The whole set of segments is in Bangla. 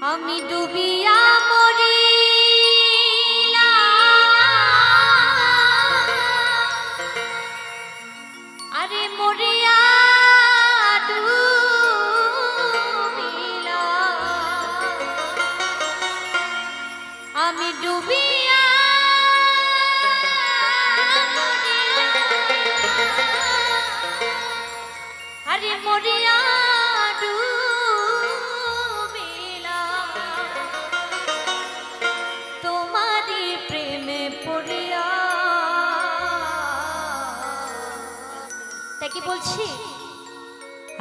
আমি ডুবিয়া মরি আরে মরিয়া আমি ডুবিয়া আরে মরিয়া ডুবিলা কি বলছি?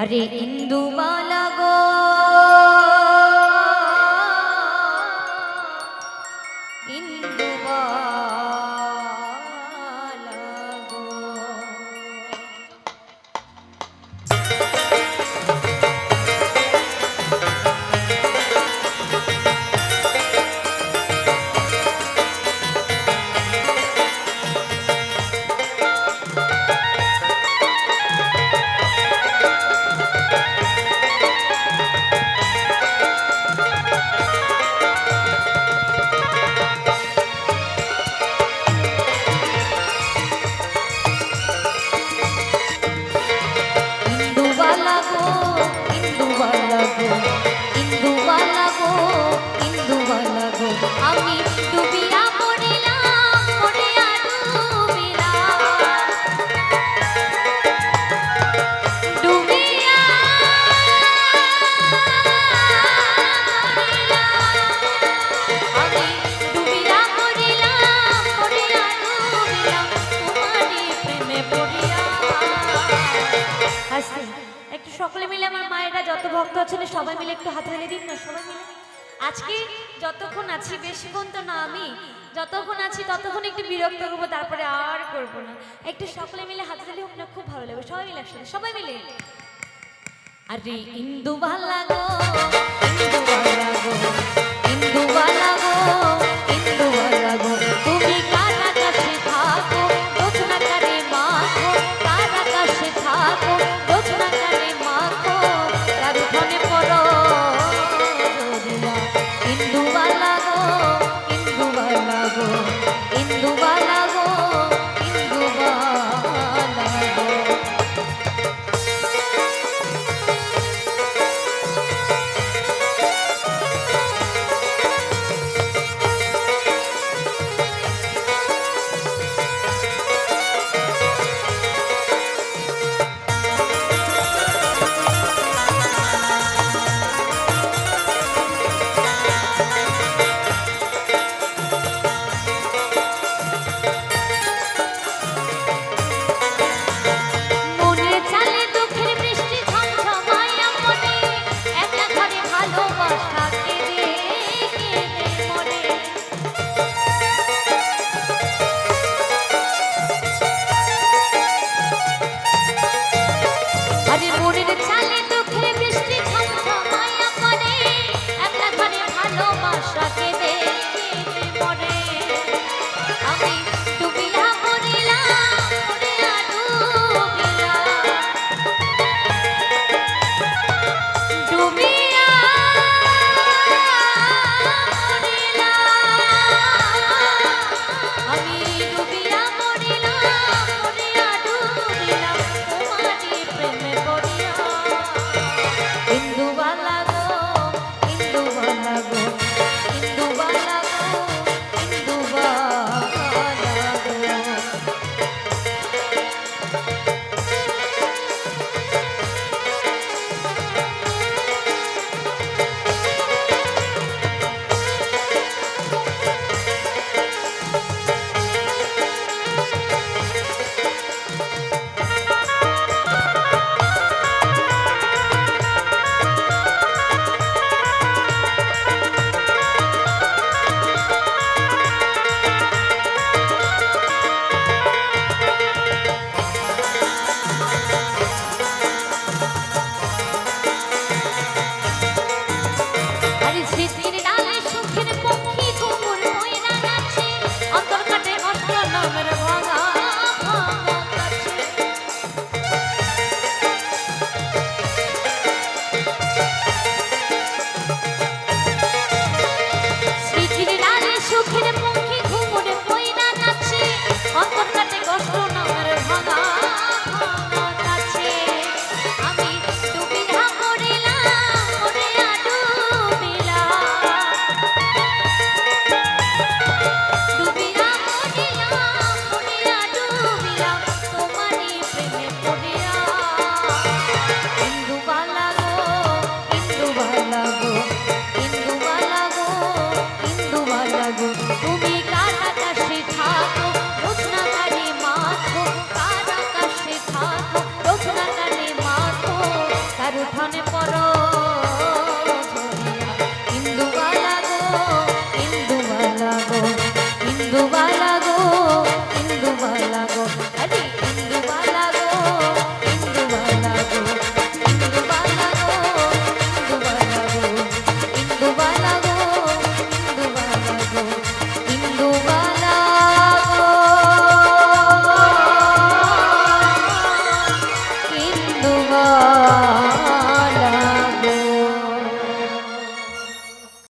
আরে ইন্দু বালা গো। সকলে মিলে আমার মায়েরা যত ভক্ত আছেন সবাই মিলে একটু হাত হেলে দিন না, সবাই মিলে। আজকে যতক্ষণ আছি, বেশিক্ষণ তো না আমি, যতক্ষণ আছি ততক্ষণ একটু বিরক্ত করব তারপরে আর করব না। একটু সকলে মিলে হাত হেলে হোক না, খুব ভালো লাগবে। সবাই মিলে একসাথে, সবাই মিলে। আরে ইন্দু ভালো গো